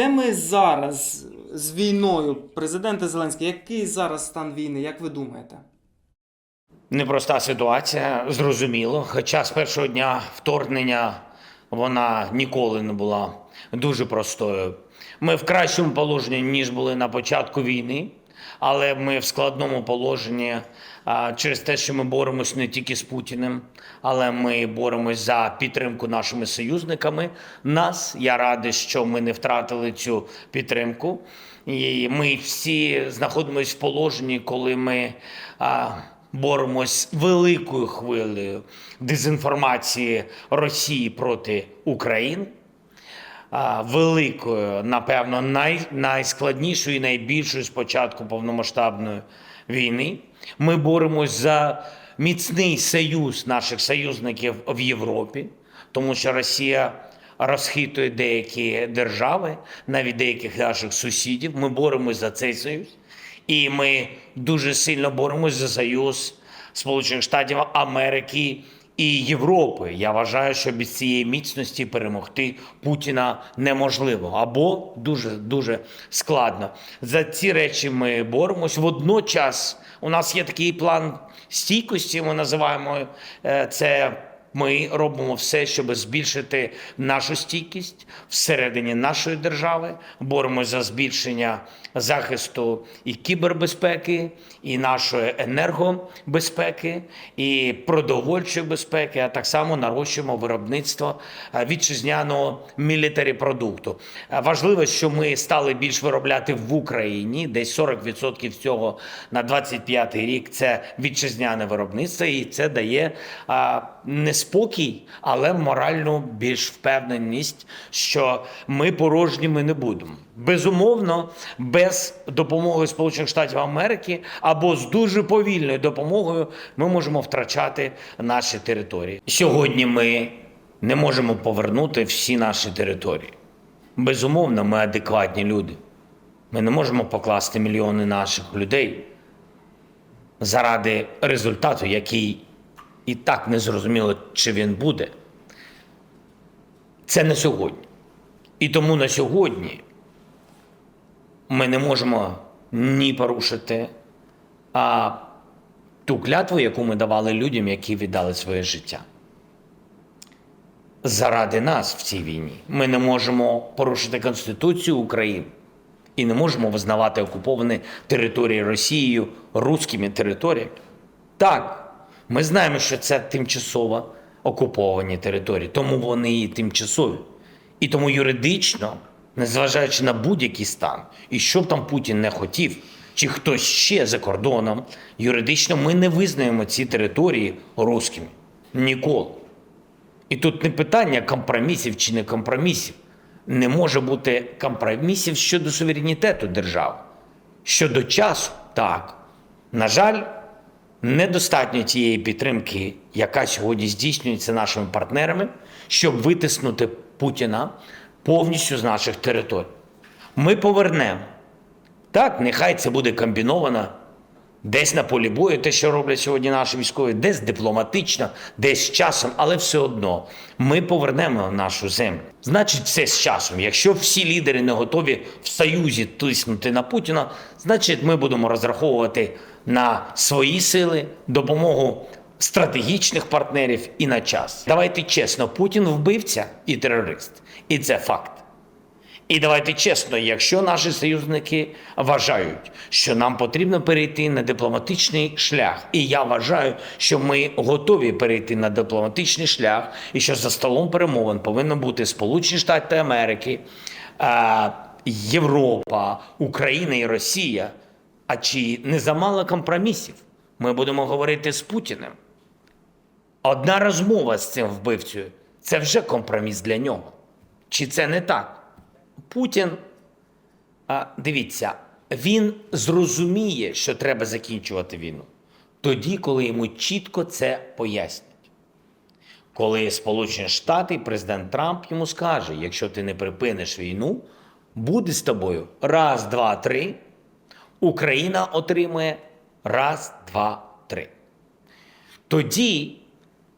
Де ми зараз з війною? Президенте Зеленський, який зараз стан війни, як ви думаєте? Непроста ситуація, зрозуміло. Хоча з першого дня вторгнення вона ніколи не була дуже простою. Ми в кращому положенні, ніж були на початку війни, але ми в складному положенні через те, що ми боремось не тільки з Путіним, але ми боремось за підтримку нашими союзниками. Нас я радий, що ми не втратили цю підтримку. І ми всі знаходимося в положенні, коли ми. Боремось великою хвилею дезінформації Росії проти України. Великою, напевно, най, найскладнішою і найбільшою з початку повномасштабної війни. Ми боремось за міцний союз наших союзників в Європі, тому що Росія розхитує деякі держави, навіть деяких наших сусідів. Ми боремось за цей союз. І ми дуже сильно боремось за союз Сполучених Штатів Америки і Європи. Я вважаю, що без цієї міцності перемогти Путіна неможливо або дуже дуже складно. За ці речі ми боремось. Водночас у нас є такий план стійкості. Ми називаємо е, це. Ми робимо все, щоб збільшити нашу стійкість всередині нашої держави. Боремось за збільшення захисту і кібербезпеки, і нашої енергобезпеки, і продовольчої безпеки, а так само нарощуємо виробництво е, вітчизняного мілітарі продукту. Е, Важливо, що ми стали більш виробляти в Україні. Десь 40% цього на 25-й рік це вітчизняне виробництво, і це дає не спокій, але моральну більш впевненість, що ми порожніми не будемо. Безумовно, без допомоги Сполучених Штатів Америки або з дуже повільною допомогою ми можемо втрачати наші території. Сьогодні ми не можемо повернути всі наші території. Безумовно, ми адекватні люди. Ми не можемо покласти мільйони наших людей заради результату, який і так не зрозуміло, чи він буде. Це не сьогодні. І тому на сьогодні ми не можемо ні порушити а, ту клятву, яку ми давали людям, які віддали своє життя. Заради нас в цій війні ми не можемо порушити Конституцію України і не можемо визнавати окуповані території Росією руськими територіями. Так, ми знаємо, що це тимчасово окуповані території, тому вони і тимчасові. І тому юридично, незважаючи на будь-який стан, і що б там Путін не хотів, чи хтось ще за кордоном, юридично ми не визнаємо ці території руськими. Ніколи. І тут не питання компромісів чи не компромісів. Не може бути компромісів щодо суверенітету держави. Щодо часу, так. На жаль, недостатньо тієї підтримки, яка сьогодні здійснюється нашими партнерами, щоб витиснути Путіна повністю з наших територій. Ми повернемо. Так, нехай це буде комбіновано десь на полі бою, те, що роблять сьогодні наші військові, десь дипломатично, десь з часом, але все одно ми повернемо нашу землю. Значить, все з часом. Якщо всі лідери не готові в союзі тиснути на Путіна, значить ми будемо розраховувати на свої сили, допомогу стратегічних партнерів і на час. Давайте чесно, Путін вбивця і терорист, і це факт. І давайте чесно, якщо наші союзники вважають, що нам потрібно перейти на дипломатичний шлях, і я вважаю, що ми готові перейти на дипломатичний шлях, і що за столом перемовин повинно бути Сполучені Штати Америки, Європа, Україна і Росія. А чи не замало компромісів? Ми будемо говорити з Путіним. Одна розмова з цим вбивцею це вже компроміс для нього. Чи це не так? Путін, дивіться, він зрозуміє, що треба закінчувати війну тоді, коли йому чітко це пояснять. Коли Сполучені Штати і президент Трамп йому скаже: якщо ти не припиниш війну, буде з тобою раз, два, три. Україна отримує раз, два, три. Тоді,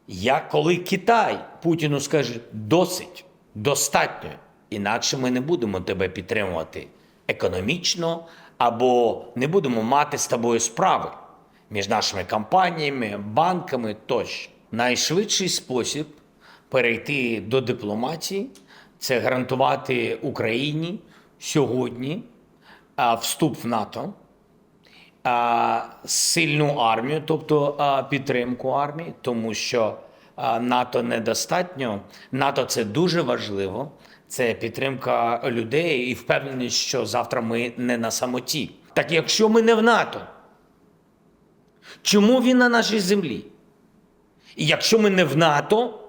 як коли Китай Путіну скаже досить, достатньо, інакше ми не будемо тебе підтримувати економічно або не будемо мати з тобою справи між нашими компаніями, банками тощо. Найшвидший спосіб перейти до дипломатії це гарантувати Україні сьогодні вступ в НАТО, сильну армію, тобто підтримку армії, тому що НАТО недостатньо. НАТО це дуже важливо. Це підтримка людей і впевненість, що завтра ми не на самоті. Так якщо ми не в НАТО, чому він на нашій землі? І якщо ми не в НАТО,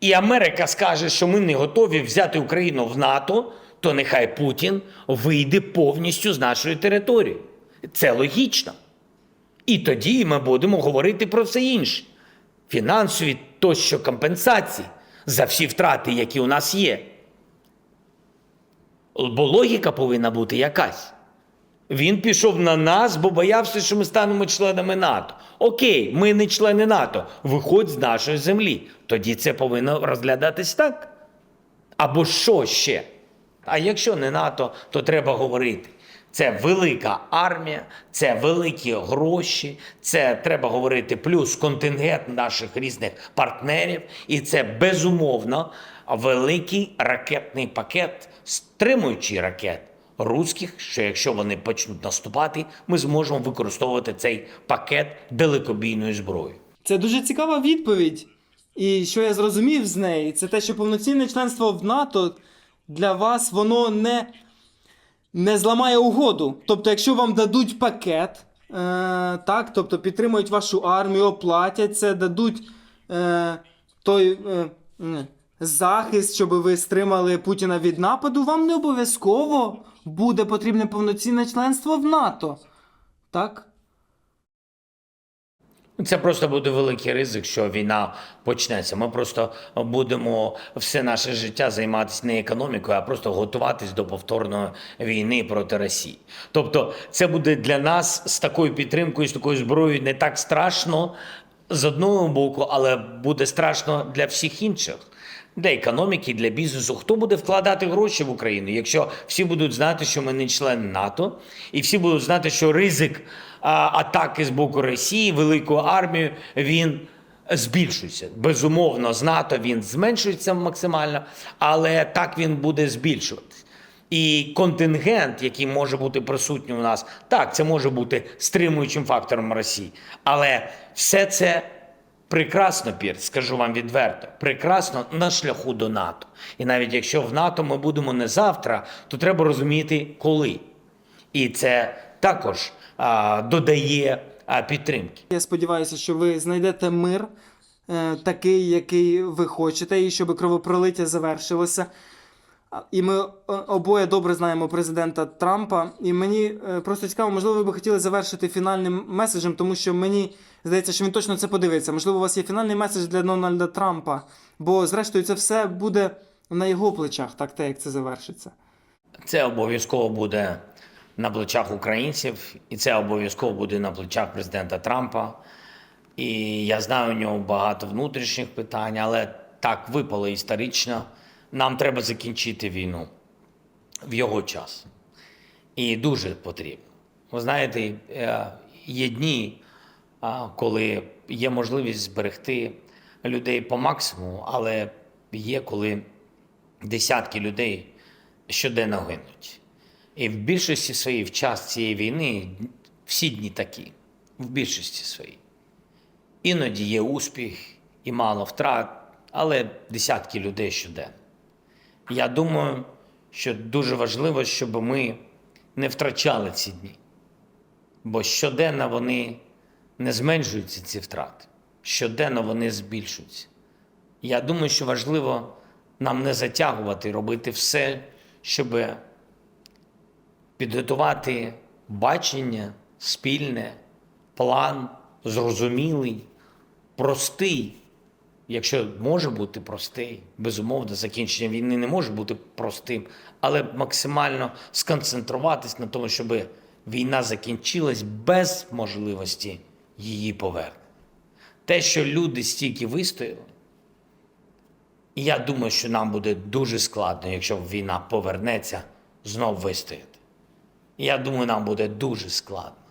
і Америка скаже, що ми не готові взяти Україну в НАТО, то нехай Путін вийде повністю з нашої території. Це логічно. І тоді ми будемо говорити про все інше: фінансові тощо компенсації за всі втрати, які у нас є. Бо логіка повинна бути якась. Він пішов на нас, бо боявся, що ми станемо членами НАТО. Окей, ми не члени НАТО. Виходь з нашої землі. Тоді це повинно розглядатись так. Або що ще? А якщо не НАТО, то треба говорити. Це велика армія, це великі гроші, це треба говорити плюс контингент наших різних партнерів, і це безумовно великий ракетний пакет, стримуючий ракет руських, що якщо вони почнуть наступати, ми зможемо використовувати цей пакет далекобійної зброї. Це дуже цікава відповідь. І що я зрозумів з неї, це те, що повноцінне членство в НАТО для вас воно не, не зламає угоду. Тобто, якщо вам дадуть пакет, е, так, тобто підтримують вашу армію, оплатять це, дадуть е, той е, захист, щоб ви стримали Путіна від нападу, вам не обов'язково буде потрібне повноцінне членство в НАТО. Так? Це просто буде великий ризик, що війна почнеться. Ми просто будемо все наше життя займатися не економікою, а просто готуватись до повторної війни проти Росії. Тобто, це буде для нас з такою підтримкою, з такою зброєю не так страшно з одного боку, але буде страшно для всіх інших. Для економіки, для бізнесу, хто буде вкладати гроші в Україну, якщо всі будуть знати, що ми не член НАТО, і всі будуть знати, що ризик атаки з боку Росії, великою армією, він збільшується. Безумовно, з НАТО він зменшується максимально, але так він буде збільшуватись. І контингент, який може бути присутній у нас, так, це може бути стримуючим фактором Росії. Але все це прекрасно, Пір, скажу вам відверто, прекрасно на шляху до НАТО. І навіть якщо в НАТО ми будемо не завтра, то треба розуміти, коли. І це також а, додає а, підтримки. Я сподіваюся, що ви знайдете мир е, такий, який ви хочете, і щоб кровопролиття завершилося. І ми е, обоє добре знаємо президента Трампа. І мені е, просто цікаво, можливо, ви б хотіли завершити фінальним меседжем, тому що мені здається, що він точно це подивиться. Можливо, у вас є фінальний меседж для Дональда Трампа, бо зрештою це все буде на його плечах, так те, як це завершиться. Це обов'язково буде на плечах українців, і це обов'язково буде на плечах президента Трампа. І я знаю у нього багато внутрішніх питань, але так випало історично. Нам треба закінчити війну в його час. І дуже потрібно. Ви знаєте, е, є дні, коли є можливість зберегти людей по максимуму, але є коли десятки людей щоденно гинуть. І в більшості своїй в час цієї війни всі дні такі, в більшості своїй. Іноді є успіх і мало втрат, але десятки людей щоденно. Я думаю, що дуже важливо, щоб ми не втрачали ці дні, бо щоденно вони не зменшуються, ці втрати, щоденно вони збільшуються. Я думаю, що важливо нам не затягувати, робити все, щоб підготувати бачення спільне, план зрозумілий, простий. Якщо може бути простий, безумовно, закінчення війни не може бути простим, але максимально сконцентруватись на тому, щоб війна закінчилась без можливості її повернення. Те, що люди стільки вистояли, І я думаю, що нам буде дуже складно, якщо війна повернеться, знов вистояти. Я думаю, нам буде дуже складно.